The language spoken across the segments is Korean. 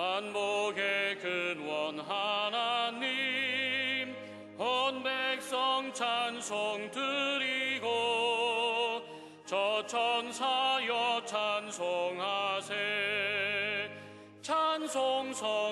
만복의 근원 하나님 온 백성 찬송 드리고 저 천사여 찬송하세. 찬송 성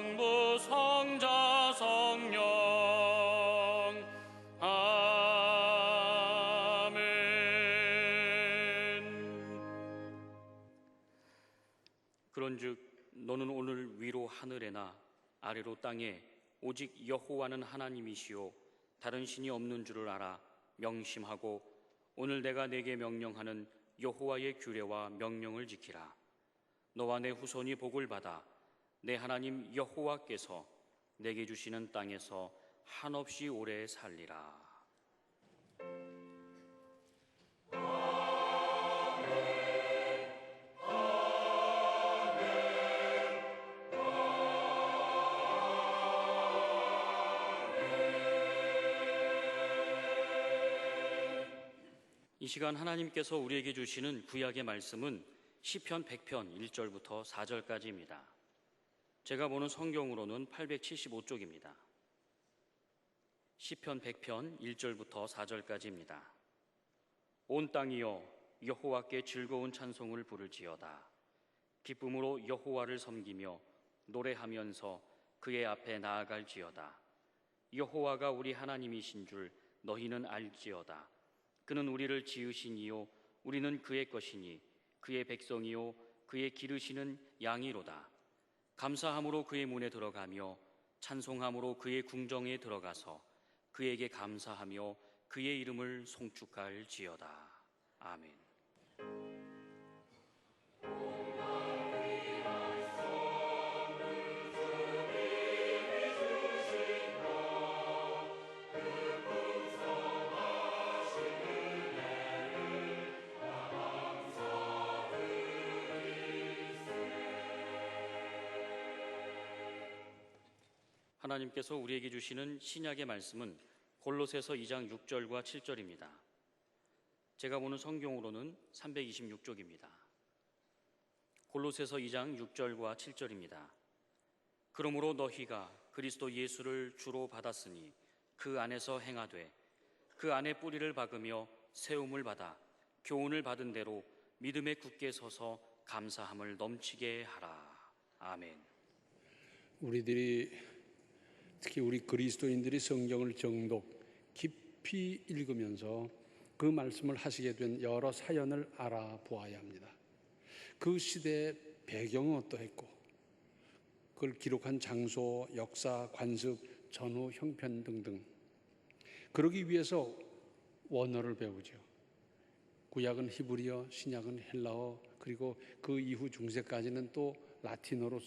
하늘에나 아래로 땅에 오직 여호와는 하나님이시요 다른 신이 없는 줄을 알아 명심하고 오늘 내가 내게 명령하는 여호와의 규례와 명령을 지키라. 너와 내 후손이 복을 받아 내 하나님 여호와께서 내게 주시는 땅에서 한없이 오래 살리라 시간 하나님께서 우리에게 주시는 구약의 말씀은 시편 100편 1절부터 4절까지입니다. 제가 보는 성경으로는 875쪽입니다. 시편 100편 1절부터 4절까지입니다. 온 땅이여 여호와께 즐거운 찬송을 부를지어다. 기쁨으로 여호와를 섬기며 노래하면서 그의 앞에 나아갈지어다. 여호와가 우리 하나님이신 줄 너희는 알지어다. 그는 우리를 지으신 이요 우리는 그의 것이니 그의 백성이요 그의 기르시는 양이로다. 감사함으로 그의 문에 들어가며 찬송함으로 그의 궁정에 들어가서 그에게 감사하며 그의 이름을 송축할지어다. 아멘. 하나님께서 우리에게 주시는 신약의 말씀은 골로새서 2장 6절과 7절입니다. 제가 보는 성경으로는 326쪽입니다. 골로새서 2장 6절과 7절입니다. 그러므로 너희가 그리스도 예수를 주로 받았으니 그 안에서 행하되 그 안에 뿌리를 박으며 세움을 받아 교훈을 받은 대로 믿음에 굳게 서서 감사함을 넘치게 하라. 아멘. 우리들이 특히 우리 그리스도인들이 성경을 정독 깊이 읽으면서 그 말씀을 하시게 된 여러 사연을 알아보아야 합니다. 그 시대의 배경은 어떠했고, 그걸 기록한 장소, 역사, 관습, 전후, 형편 등등. 그러기 위해서 원어를 배우죠. 구약은 히브리어, 신약은 헬라어, 그리고 그 이후 중세까지는 또 라틴어로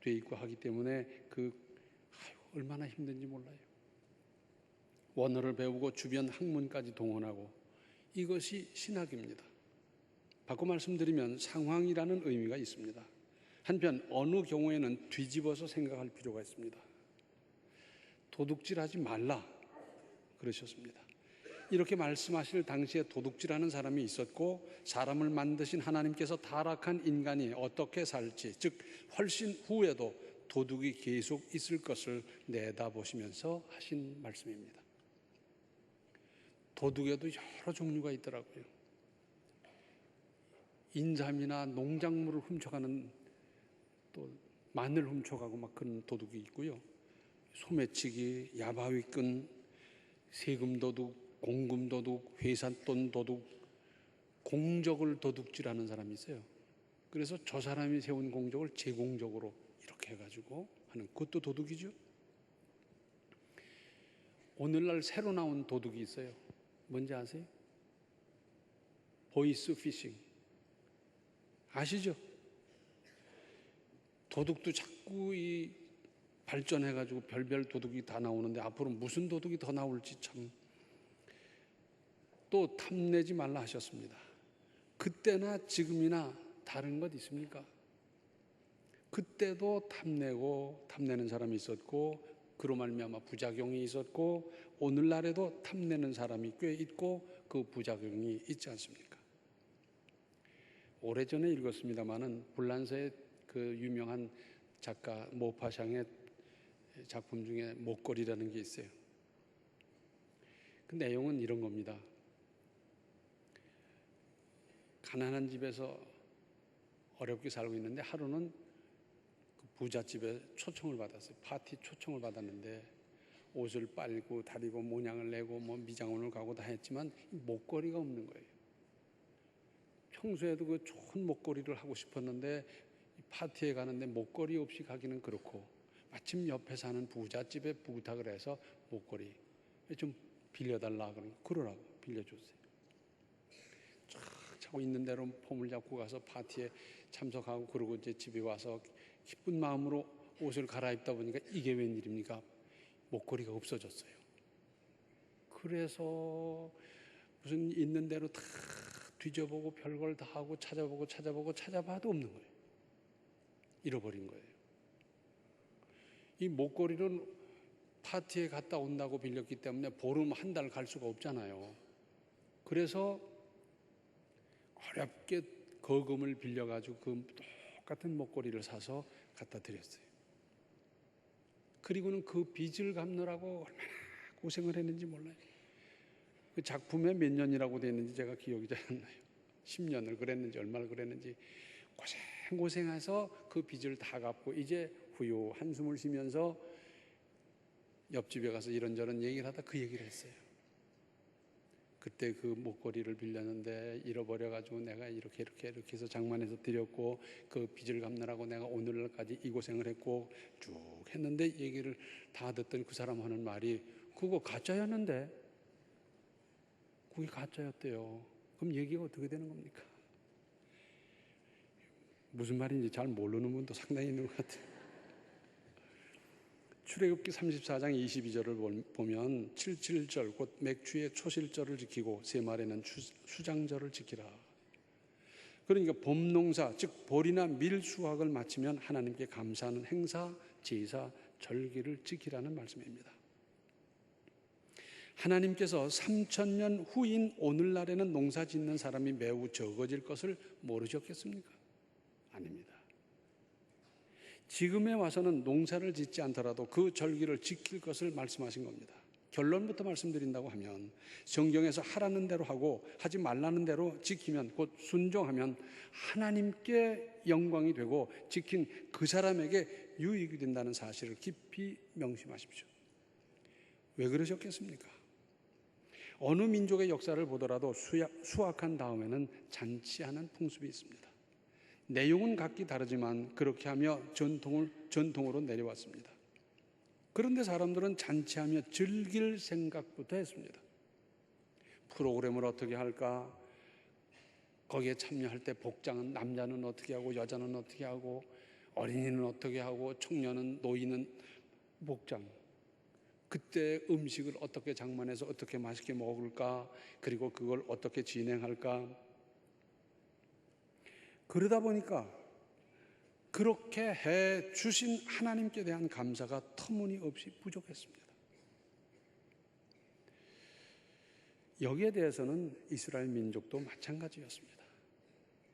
돼 있고 하기 때문에 그 얼마나 힘든지 몰라요. 원어를 배우고 주변 학문까지 동원하고 이것이 신학입니다. 바꿔 말씀드리면 상황이라는 의미가 있습니다. 한편 어느 경우에는 뒤집어서 생각할 필요가 있습니다. 도둑질하지 말라 그러셨습니다. 이렇게 말씀하실 당시에 도둑질하는 사람이 있었고 사람을 만드신 하나님께서 타락한 인간이 어떻게 살지 즉 훨씬 후에도 도둑이 계속 있을 것을 내다보시면서 하신 말씀입니다. 도둑에도 여러 종류가 있더라고요. 인삼이나 농작물을 훔쳐가는 또 마늘 훔쳐가고 막 그런 도둑이 있고요. 소매치기, 야바위끈, 세금 도둑, 공금 도둑, 회사 돈 도둑, 공적을 도둑질하는 사람이 있어요. 그래서 저 사람이 세운 공적을 제공적으로 해가지고 하는 그것도 도둑이죠. 오늘날 새로 나온 도둑이 있어요. 뭔지 아세요? 보이스 피싱. 아시죠? 도둑도 자꾸 이 발전해가지고 별별 도둑이 다 나오는데 앞으로 무슨 도둑이 더 나올지 참 또 탐내지 말라 하셨습니다. 그때나 지금이나 다른 것 있습니까? 그때도 탐내고 탐내는 사람이 있었고 그로 말미암아 부작용이 있었고 오늘날에도 탐내는 사람이 꽤 있고 그 부작용이 있지 않습니까? 오래전에 읽었습니다마는 불란서의 그 유명한 작가 모파샹의 작품 중에 목걸이라는 게 있어요. 그 내용은 이런 겁니다. 가난한 집에서 어렵게 살고 있는데 하루는 그 부잣집에 초청을 받았어요. 파티 초청을 받았는데 옷을 빨고 다리고 모양을 내고 뭐 미장원을 가고 다 했지만 목걸이가 없는 거예요. 평소에도 그 좋은 목걸이를 하고 싶었는데 파티에 가는데 목걸이 없이 가기는 그렇고 마침 옆에 사는 부잣집에 부탁을 해서 목걸이 좀 빌려달라 그러라고 빌려줬어요. 쫙 자고 있는 대로 폼을 잡고 가서 파티에 참석하고 그러고 이제 집에 와서 기쁜 마음으로 옷을 갈아입다 보니까 이게 웬일입니까? 목걸이가 없어졌어요. 그래서 무슨 있는 대로 다 뒤져보고 별걸 다 하고 찾아보고 찾아보고 찾아봐도 없는 거예요. 잃어버린 거예요. 이 목걸이는 파티에 갔다 온다고 빌렸기 때문에 보름 한 달 갈 수가 없잖아요. 그래서 어렵게 거금을 빌려가지고 그 똑같은 목걸이를 사서 갖다 드렸어요. 그리고는 그 빚을 갚느라고 얼마나 고생을 했는지 몰라요. 그 작품에 몇 년이라고 되어 있는지 제가 기억이 잘 안 나요. 10년을 그랬는지 얼마를 그랬는지 고생 고생해서 그 빚을 다 갚고 이제 후유 한숨을 쉬면서 옆집에 가서 이런저런 얘기를 하다 그 얘기를 했어요. 그때 그 목걸이를 빌렸는데 잃어버려 가지고 내가 이렇게 이렇게 이렇게 해서 장만해서 드렸고 그 빚을 갚느라고 내가 오늘날까지 이 고생을 했고 쭉 했는데 얘기를 다 듣던 그 사람 하는 말이 그거 가짜였는데 그게 가짜였대요. 그럼 얘기가 어떻게 되는 겁니까? 무슨 말인지 잘 모르는 분도 상당히 있는 것 같아요. 출애굽기 34장 22절을 보면 77절 곧 맥주의 초실절을 지키고 세 말에는 수장절을 지키라. 그러니까 봄 농사 즉 보리나 밀 수확을 마치면 하나님께 감사하는 행사, 제사, 절기를 지키라는 말씀입니다. 하나님께서 3천년 후인 오늘날에는 농사 짓는 사람이 매우 적어질 것을 모르셨겠습니까? 아닙니다. 지금에 와서는 농사를 짓지 않더라도 그 절기를 지킬 것을 말씀하신 겁니다. 결론부터 말씀드린다고 하면 성경에서 하라는 대로 하고 하지 말라는 대로 지키면 곧 순종하면 하나님께 영광이 되고 지킨 그 사람에게 유익이 된다는 사실을 깊이 명심하십시오. 왜 그러셨겠습니까? 어느 민족의 역사를 보더라도 수확한 다음에는 잔치하는 풍습이 있습니다. 내용은 각기 다르지만 그렇게 하며 전통을 전통으로 내려왔습니다. 그런데 사람들은 잔치하며 즐길 생각부터 했습니다. 프로그램을 어떻게 할까? 거기에 참여할 때 복장은 남자는 어떻게 하고 여자는 어떻게 하고 어린이는 어떻게 하고 청년은 노인은 복장. 그때 음식을 어떻게 장만해서 어떻게 맛있게 먹을까? 그리고 그걸 어떻게 진행할까? 그러다 보니까 그렇게 해 주신 하나님께 대한 감사가 터무니없이 부족했습니다. 여기에 대해서는 이스라엘 민족도 마찬가지였습니다.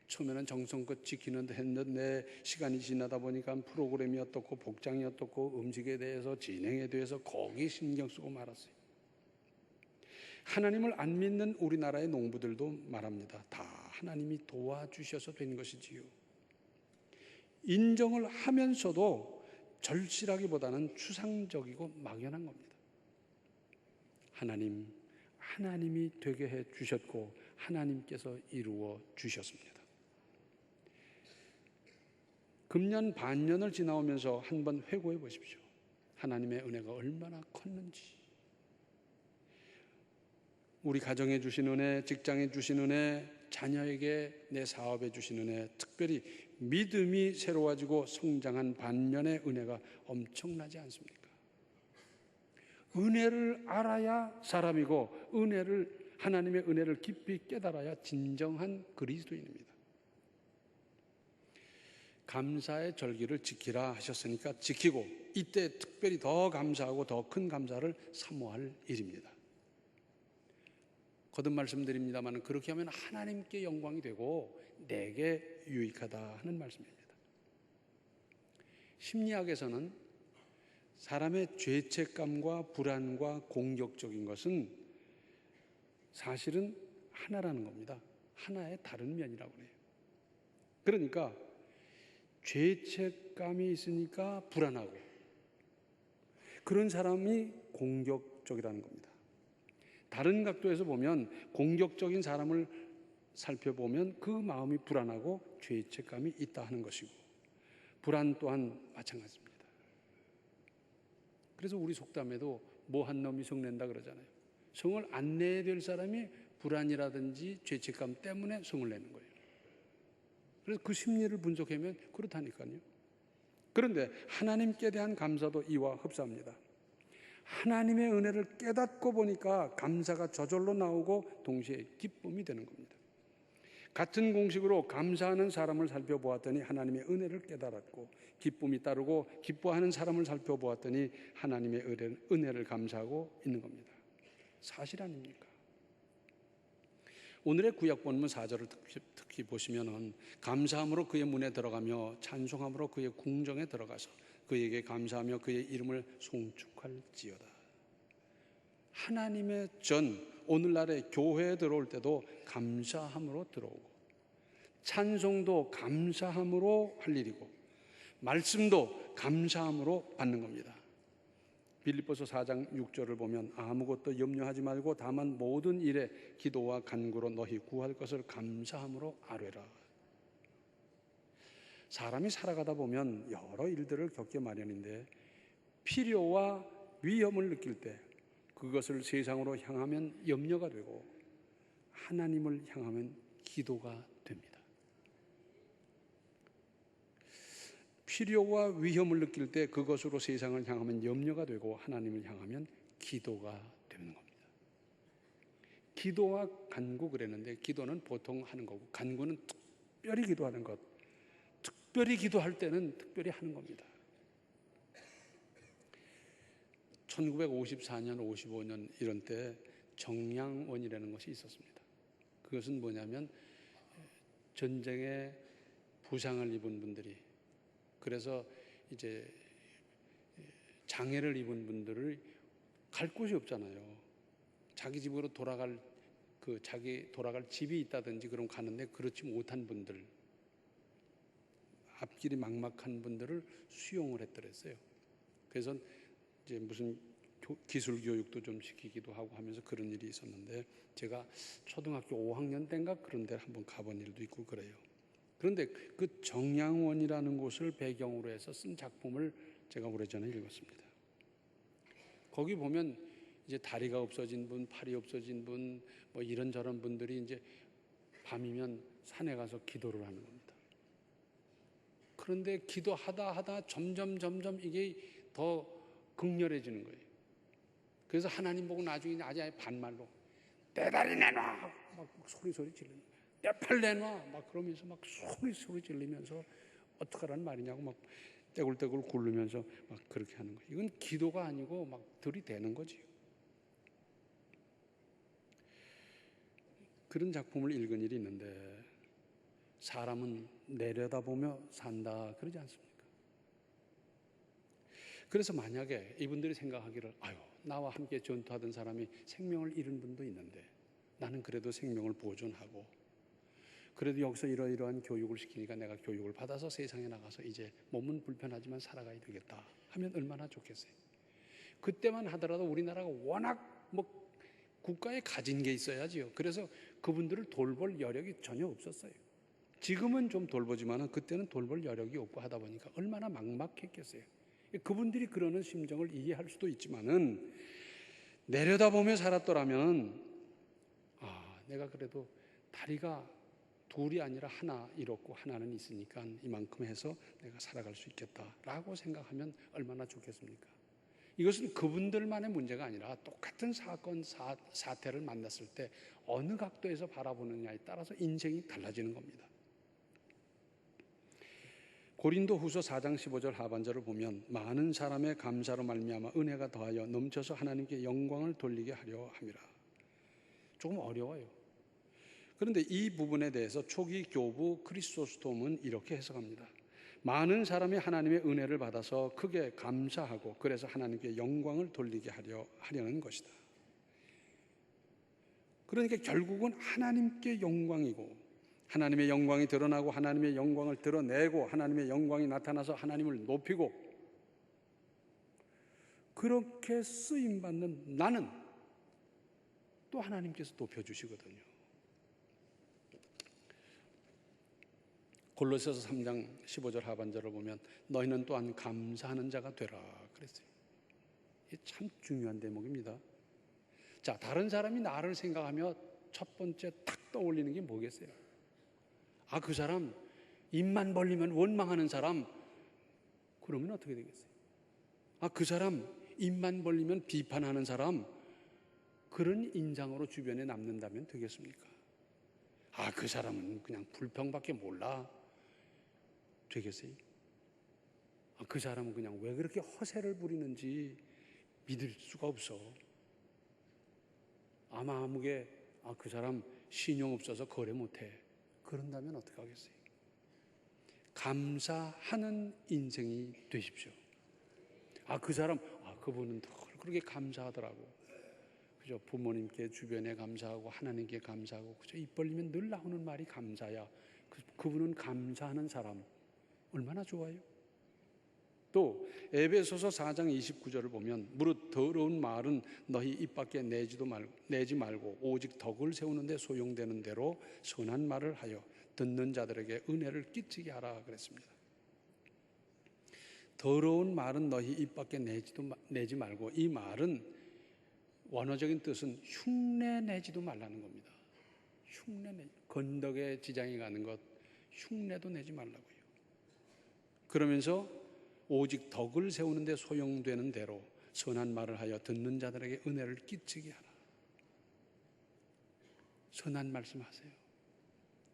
처음에는 정성껏 지키는데 했는데 시간이 지나다 보니까 프로그램이 어떻고 복장이 어떻고 음식에 대해서 진행에 대해서 거기 신경 쓰고 말았어요. 하나님을 안 믿는 우리나라의 농부들도 말합니다. 다 하나님이 도와주셔서 된 것이지요. 인정을 하면서도 절실하기보다는 추상적이고 막연한 겁니다. 하나님, 하나님이 되게 해 주셨고 하나님께서 이루어 주셨습니다. 금년 반년을 지나오면서 한번 회고해 보십시오. 하나님의 은혜가 얼마나 컸는지. 우리 가정에 주신 은혜, 직장에 주신 은혜, 자녀에게 내 사업에 주신 은혜, 특별히 믿음이 새로워지고 성장한 반년의 은혜가 엄청나지 않습니까? 은혜를 알아야 사람이고 은혜를 하나님의 은혜를 깊이 깨달아야 진정한 그리스도인입니다. 감사의 절기를 지키라 하셨으니까 지키고 이때 특별히 더 감사하고 더 큰 감사를 사모할 일입니다. 거듭 말씀드립니다만 그렇게 하면 하나님께 영광이 되고 내게 유익하다 하는 말씀입니다. 심리학에서는 사람의 죄책감과 불안과 공격적인 것은 사실은 하나라는 겁니다. 하나의 다른 면이라고 그래요. 그러니까 죄책감이 있으니까 불안하고 그런 사람이 공격적이라는 겁니다. 다른 각도에서 보면 공격적인 사람을 살펴보면 그 마음이 불안하고 죄책감이 있다 하는 것이고 불안 또한 마찬가지입니다. 그래서 우리 속담에도 뭐한 놈이 성낸다 그러잖아요. 성을 안 내야 될 사람이 불안이라든지 죄책감 때문에 성을 내는 거예요. 그래서 그 심리를 분석하면 그렇다니까요. 그런데 하나님께 대한 감사도 이와 흡사합니다. 하나님의 은혜를 깨닫고 보니까 감사가 저절로 나오고 동시에 기쁨이 되는 겁니다. 같은 공식으로 감사하는 사람을 살펴보았더니 하나님의 은혜를 깨달았고 기쁨이 따르고 기뻐하는 사람을 살펴보았더니 하나님의 은혜- 은혜를 감사하고 있는 겁니다. 사실 아닙니까? 오늘의 구약 본문 4절을 특히, 특히 보시면은 감사함으로 그의 문에 들어가며 찬송함으로 그의 궁정에 들어가서 그에게 감사하며 그의 이름을 송축할지어다. 하나님의 전 오늘날의 교회에 들어올 때도 감사함으로 들어오고 찬송도 감사함으로 할 일이고 말씀도 감사함으로 받는 겁니다. 빌립보서 4장 6절을 보면 아무것도 염려하지 말고 다만 모든 일에 기도와 간구로 너희 구할 것을 감사함으로 아뢰라. 사람이 살아가다 보면 여러 일들을 겪게 마련인데 필요와 위험을 느낄 때 그것을 세상으로 향하면 염려가 되고 하나님을 향하면 기도가 됩니다. 필요와 위험을 느낄 때 그것으로 세상을 향하면 염려가 되고 하나님을 향하면 기도가 되는 겁니다. 기도와 간구 그랬는데 기도는 보통 하는 거고 간구는 특별히 기도하는 것. 특별히 기도할 때는 특별히 하는 겁니다. 1954년, 55년 이런 때 정량원이라는 것이 있었습니다. 그것은 뭐냐면 전쟁에 부상을 입은 분들이 그래서 이제 장애를 입은 분들을 갈 곳이 없잖아요. 자기 집으로 돌아갈 그 자기 돌아갈 집이 있다든지 그럼 가는데 그렇지 못한 분들 앞길이 막막한 분들을 수용을 했더랬어요. 그래서 이제 무슨 교- 기술 교육도 좀 시키기도 하고 하면서 그런 일이 있었는데 제가 초등학교 5학년 때인가 그런 데 한번 가본 일도 있고 그래요. 그런데 그 정양원이라는 곳을 배경으로 해서 쓴 작품을 제가 오래전에 읽었습니다. 거기 보면 이제 다리가 없어진 분, 팔이 없어진 분, 뭐 이런저런 분들이 이제 밤이면 산에 가서 기도를 하는 겁니다. 그런데 기도하다 하다 점점 점점 이게 더 극렬해지는 거예요. 그래서 하나님 보고 나중에 아주 아예 반말로 내 다리 내놔 막 소리 소리 지르는 거예요. 내팔 내놔 막 그러면서 막 소리 소리 지르면서 어떡하라는 말이냐고 막 떼굴떼굴 굴르면서 막 그렇게 하는 거예요. 이건 기도가 아니고 막 들이대는 거지요. 그런 작품을 읽은 일이 있는데 사람은 내려다보며 산다 그러지 않습니까? 그래서 만약에 이분들이 생각하기를 아유 나와 함께 전투하던 사람이 생명을 잃은 분도 있는데 나는 그래도 생명을 보존하고 그래도 여기서 이러이러한 교육을 시키니까 내가 교육을 받아서 세상에 나가서 이제 몸은 불편하지만 살아가야 되겠다 하면 얼마나 좋겠어요. 그때만 하더라도 우리나라가 워낙 뭐 국가에 가진 게 있어야지요. 그래서 그분들을 돌볼 여력이 전혀 없었어요. 지금은 좀 돌보지만은 그때는 돌볼 여력이 없고 하다 보니까 얼마나 막막했겠어요. 그분들이 그러는 심정을 이해할 수도 있지만은 내려다보며 살았더라면 아 내가 그래도 다리가 둘이 아니라 하나 잃었고 하나는 있으니까 이만큼 해서 내가 살아갈 수 있겠다라고 생각하면 얼마나 좋겠습니까? 이것은 그분들만의 문제가 아니라 똑같은 사건 사, 사태를 만났을 때 어느 각도에서 바라보느냐에 따라서 인생이 달라지는 겁니다. 고린도 후서 4장 15절 하반절을 보면 많은 사람의 감사로 말미암아 은혜가 더하여 넘쳐서 하나님께 영광을 돌리게 하려 함이라. 조금 어려워요. 그런데 이 부분에 대해서 초기 교부 크리스토스톰은 이렇게 해석합니다. 많은 사람이 하나님의 은혜를 받아서 크게 감사하고 그래서 하나님께 영광을 돌리게 하려 하려는 것이다. 그러니까 결국은 하나님께 영광이고 하나님의 영광이 드러나고 하나님의 영광을 드러내고 하나님의 영광이 나타나서 하나님을 높이고 그렇게 쓰임 받는 나는 또 하나님께서 높여 주시거든요. 골로새서 3장 15절 하반절을 보면 너희는 또한 감사하는 자가 되라 그랬어요. 참 중요한 대목입니다. 자, 다른 사람이 나를 생각하며 첫 번째 탁 떠올리는 게 뭐겠어요? 아, 그 사람 입만 벌리면 원망하는 사람 그러면 어떻게 되겠어요? 아, 그 사람 입만 벌리면 비판하는 사람 그런 인상으로 주변에 남는다면 되겠습니까? 아, 그 사람은 그냥 불평밖에 몰라. 되겠어요? 아, 그 사람은 그냥 왜 그렇게 허세를 부리는지 믿을 수가 없어. 아마 아무게 아, 그 사람 신용 없어서 거래 못 해. 그런다면 어떻게 하겠어요? 감사하는 인생이 되십시오. 아, 그 사람, 아, 그분은 더 그렇게 감사하더라고. 그죠? 부모님께 주변에 감사하고 하나님께 감사하고 그죠? 입 벌리면 늘 나오는 말이 감사야. 그, 그분은 감사하는 사람 얼마나 좋아요? 또 에베소서 4장 29절을 보면 무릇 더러운 말은 너희 입 밖에 내지도 말고 내지 말고 오직 덕을 세우는데 소용되는 대로 선한 말을 하여 듣는 자들에게 은혜를 끼치게 하라 그랬습니다. 더러운 말은 너희 입 밖에 내지도 마- 내지 말고 이 말은 원어적인 뜻은 흉내 내지도 말라는 겁니다. 흉내 내 건덕에 지장이 가는 것 흉내도 내지 말라고요. 그러면서 오직 덕을 세우는데 소용되는 대로 선한 말을 하여 듣는 자들에게 은혜를 끼치게 하라. 선한 말씀하세요.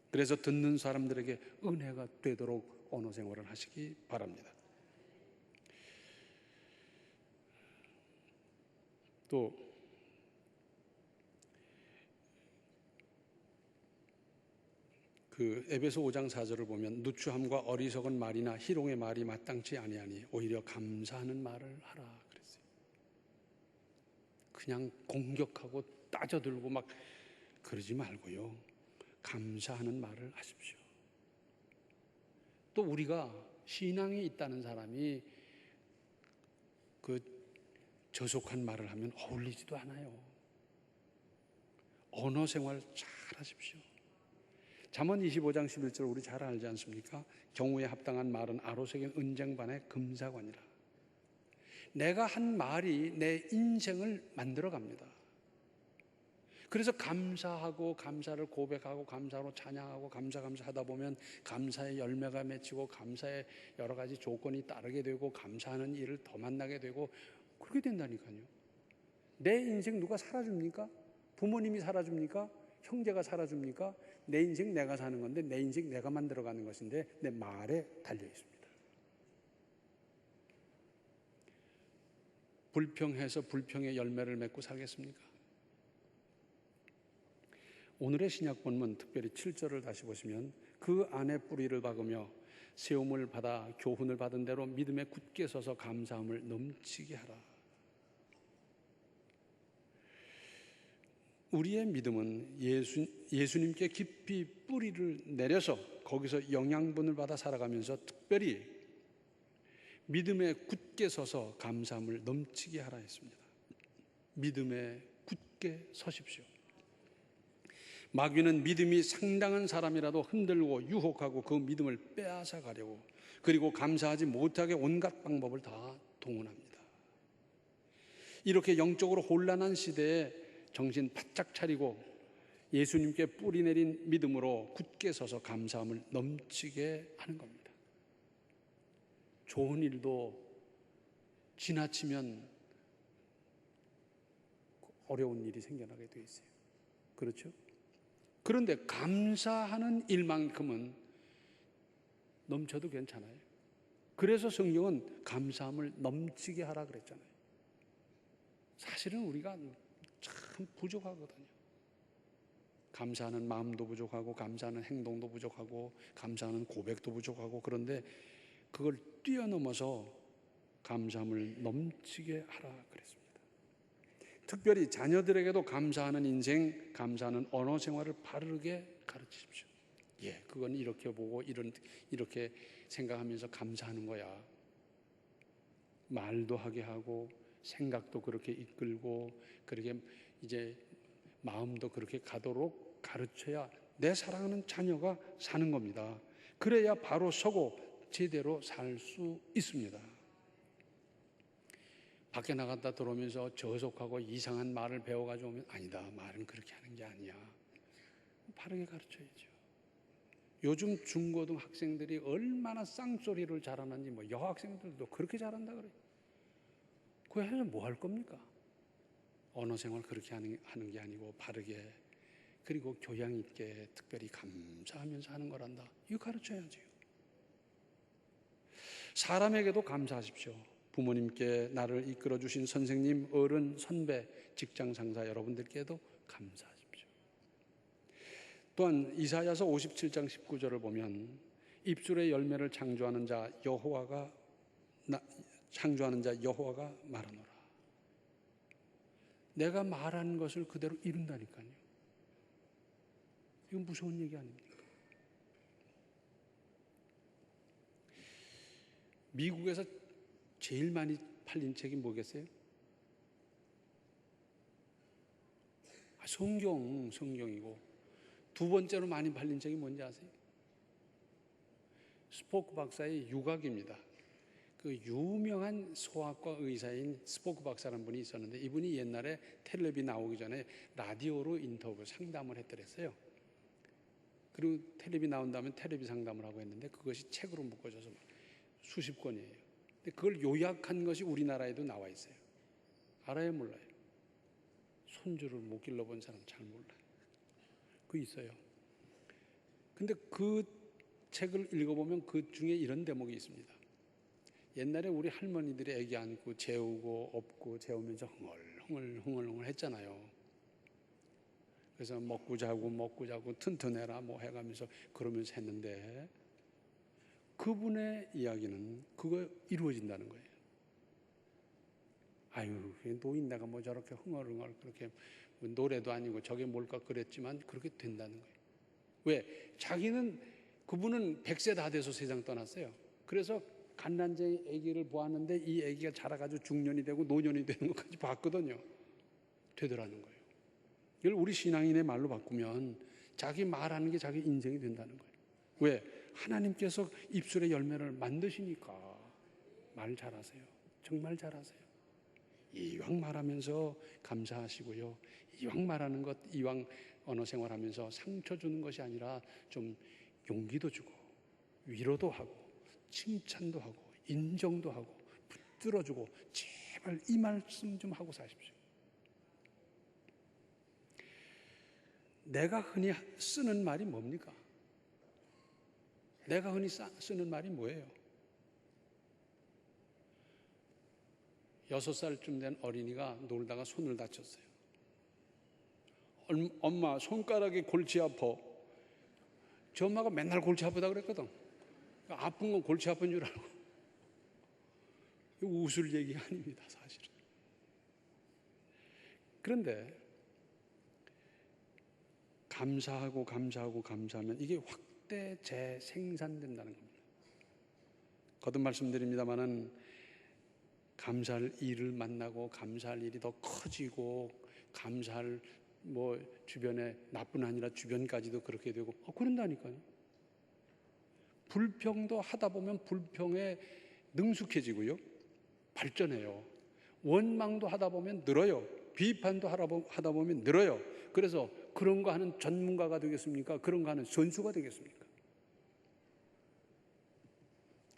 그래서 듣는 사람들에게 은혜가 되도록 언어 생활을 하시기 바랍니다. 또 그 에베소 5장 4절을 보면 누추함과 어리석은 말이나 희롱의 말이 마땅치 아니하니 오히려 감사하는 말을 하라 그랬어요. 그냥 공격하고 따져들고 막 그러지 말고요. 감사하는 말을 하십시오. 또 우리가 신앙이 있다는 사람이 그 저속한 말을 하면 어울리지도 않아요. 언어 생활 잘 하십시오. 잠언 25장 11절 우리 잘 알지 않습니까? 경우에 합당한 말은 아로새긴 은쟁반의 금사관이라. 내가 한 말이 내 인생을 만들어 갑니다. 그래서 감사하고 감사를 고백하고 감사로 찬양하고 감사 감사하다 보면 감사의 열매가 맺히고 감사의 여러 가지 조건이 따르게 되고 감사하는 일을 더 만나게 되고 그렇게 된다니까요. 내 인생 누가 살아줍니까? 부모님이 살아줍니까? 형제가 살아줍니까? 내 인생 내가 사는 건데 내 인생 내가 만들어가는 것인데 내 말에 달려 있습니다. 불평해서 불평의 열매를 맺고 살겠습니까? 오늘의 신약 본문 특별히 7절을 다시 보시면 그 안에 뿌리를 박으며 세움을 받아 교훈을 받은 대로 믿음에 굳게 서서 감사함을 넘치게 하라. 우리의 믿음은 예수, 예수님께 깊이 뿌리를 내려서 거기서 영양분을 받아 살아가면서 특별히 믿음에 굳게 서서 감사함을 넘치게 하라 했습니다. 믿음에 굳게 서십시오. 마귀는 믿음이 상당한 사람이라도 흔들고 유혹하고 그 믿음을 빼앗아 가려고 그리고 감사하지 못하게 온갖 방법을 다 동원합니다. 이렇게 영적으로 혼란한 시대에 정신 바짝 차리고 예수님께 뿌리 내린 믿음으로 굳게 서서 감사함을 넘치게 하는 겁니다. 좋은 일도 지나치면 어려운 일이 생겨나게 돼 있어요. 그렇죠? 그런데 감사하는 일만큼은 넘쳐도 괜찮아요. 그래서 성경은 감사함을 넘치게 하라 그랬잖아요. 사실은 우리가 참 부족하거든요. 감사하는 마음도 부족하고 감사하는 행동도 부족하고 감사하는 고백도 부족하고 그런데 그걸 뛰어넘어서 감사함을 넘치게 하라 그랬습니다. 특별히 자녀들에게도 감사하는 인생, 감사하는 언어 생활을 바르게 가르치십시오. 예, 그건 이렇게 보고 이런 이렇게 생각하면서 감사하는 거야. 말도 하게 하고 생각도 그렇게 이끌고 그렇게 이제 마음도 그렇게 가도록 가르쳐야 내 사랑하는 자녀가 사는 겁니다. 그래야 바로 서고 제대로 살 수 있습니다. 밖에 나갔다 들어오면서 저속하고 이상한 말을 배워가지고 오면 아니다. 말은 그렇게 하는 게 아니야. 바르게 가르쳐야죠. 요즘 중고등 학생들이 얼마나 쌍소리를 잘하는지 뭐 여학생들도 그렇게 잘한다 그래요. 그 해서 뭐 할 겁니까? 언어 생활 그렇게 하는, 하는 게 아니고 바르게 그리고 교양 있게 특별히 감사하면서 하는 거란다. 이거 가르쳐야지요. 사람에게도 감사하십시오. 부모님께 나를 이끌어 주신 선생님, 어른, 선배, 직장 상사 여러분들께도 감사하십시오. 또한 이사야서 57장 19절을 보면 입술의 열매를 창조하는 자 여호와가 나, 창조하는 자 여호와가 말하노라. 내가 말하는 것을 그대로 이룬다니까요. 이건 무서운 얘기 아닙니까? 미국에서 제일 많이 팔린 책이 뭐겠어요? 아, 성경, 성경이고 두 번째로 많이 팔린 책이 뭔지 아세요? 스포크 박사의 유각입니다. 그 유명한 소아과 의사인 스포크 박사라는 분이 있었는데 이분이 옛날에 텔레비 나오기 전에 라디오로 인터뷰 상담을 했더랬어요. 그리고 텔레비 나온 다음에 텔레비 상담을 하고 했는데 그것이 책으로 묶어져서 수십 권이에요. 근데 그걸 요약한 것이 우리나라에도 나와 있어요. 알아요, 몰라요? 손주를 못 길러본 사람 잘 몰라요. 그 있어요. 근데 그 책을 읽어보면 그 중에 이런 대목이 있습니다. 옛날에 우리 할머니들이 애기 안고 재우고 업고 재우면서 흥얼 흥얼 흥얼 흥얼 했잖아요. 그래서 먹고 자고 먹고 자고 튼튼해라 뭐 해가면서 그러면서 했는데 그분의 이야기는 그거 이루어진다는 거예요. 아유 노인네가 뭐 저렇게 흥얼흥얼 그렇게 뭐 노래도 아니고 저게 뭘까 그랬지만 그렇게 된다는 거예요. 왜? 자기는 그분은 100세 다 돼서 세상 떠났어요. 그래서 갓난쟁이 아기를 보았는데 이 아기가 자라가지고 중년이 되고 노년이 되는 것까지 봤거든요. 되더라는 거예요. 이걸 우리 신앙인의 말로 바꾸면 자기 말하는 게 자기 인생이 된다는 거예요. 왜? 하나님께서 입술의 열매를 만드시니까 말 잘하세요. 정말 잘하세요. 이왕 말하면서 감사하시고요. 이왕 말하는 것, 이왕 언어 생활하면서 상처 주는 것이 아니라 좀 용기도 주고 위로도 하고 칭찬도 하고 인정도 하고 붙들어주고 제발 이 말씀 좀 하고 사십시오. 내가 흔히 쓰는 말이 뭡니까? 내가 흔히 쓰는 말이 뭐예요? 여섯 살쯤 된 어린이가 놀다가 손을 다쳤어요. 엄마 손가락에 골치 아파. 저 엄마가 맨날 골치 아프다 그랬거든. 아픈 건 골치 아픈 줄 알고. 웃을 얘기가 아닙니다, 사실은. 그런데 감사하고 감사하고 감사하면 이게 확대 재생산된다는 겁니다. 거듭 말씀드립니다만은 감사할 일을 만나고 감사할 일이 더 커지고 감사할 뭐 주변에 나뿐 아니라 주변까지도 그렇게 되고 어, 그런다니까요. 불평도 하다 보면 불평에 능숙해지고요. 발전해요. 원망도 하다 보면 늘어요. 비판도 하다 보면 늘어요. 그래서 그런 거 하는 전문가가 되겠습니까? 그런 거 하는 선수가 되겠습니까?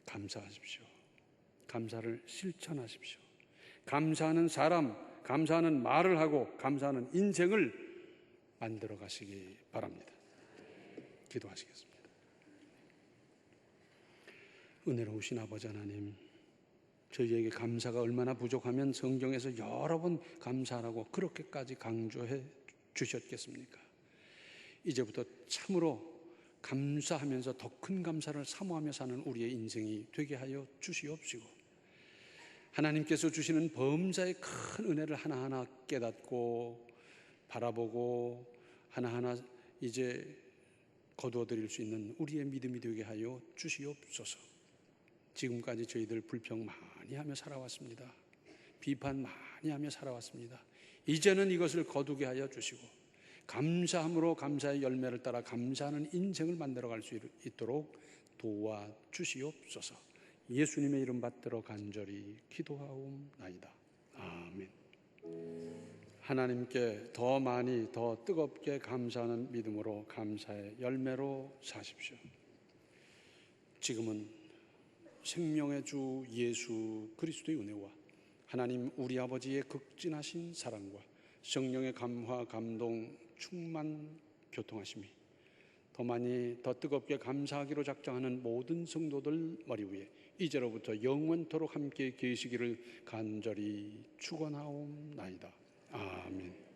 감사하십시오. 감사를 실천하십시오. 감사하는 사람, 감사하는 말을 하고 감사하는 인생을 만들어 가시기 바랍니다. 기도하시겠습니다. 은혜로우신 아버지 하나님, 저희에게 감사가 얼마나 부족하면 성경에서 여러 번 감사라고 그렇게까지 강조해 주셨겠습니까? 이제부터 참으로 감사하면서 더 큰 감사를 사모하며 사는 우리의 인생이 되게 하여 주시옵시고 하나님께서 주시는 범자의 큰 은혜를 하나하나 깨닫고 바라보고 하나하나 이제 거두어 드릴 수 있는 우리의 믿음이 되게 하여 주시옵소서. 지금까지 저희들 불평 많이 하며 살아왔습니다. 비판 많이 하며 살아왔습니다. 이제는 이것을 거두게 하여 주시고 감사함으로 감사의 열매를 따라 감사하는 인생을 만들어 갈 수 있도록 도와 주시옵소서. 예수님의 이름 받들어 간절히 기도하옵나이다. 아멘. 하나님께 더 많이 더 뜨겁게 감사하는 믿음으로 감사의 열매로 사십시오. 지금은 생명의 주 예수 그리스도의 은혜와 하나님 우리 아버지의 극진하신 사랑과 성령의 감화 감동 충만 교통하심이 더 많이 더 뜨겁게 감사하기로 작정하는 모든 성도들 머리 위에 이제로부터 영원토록 함께 계시기를 간절히 축원하옵나이다. 아멘.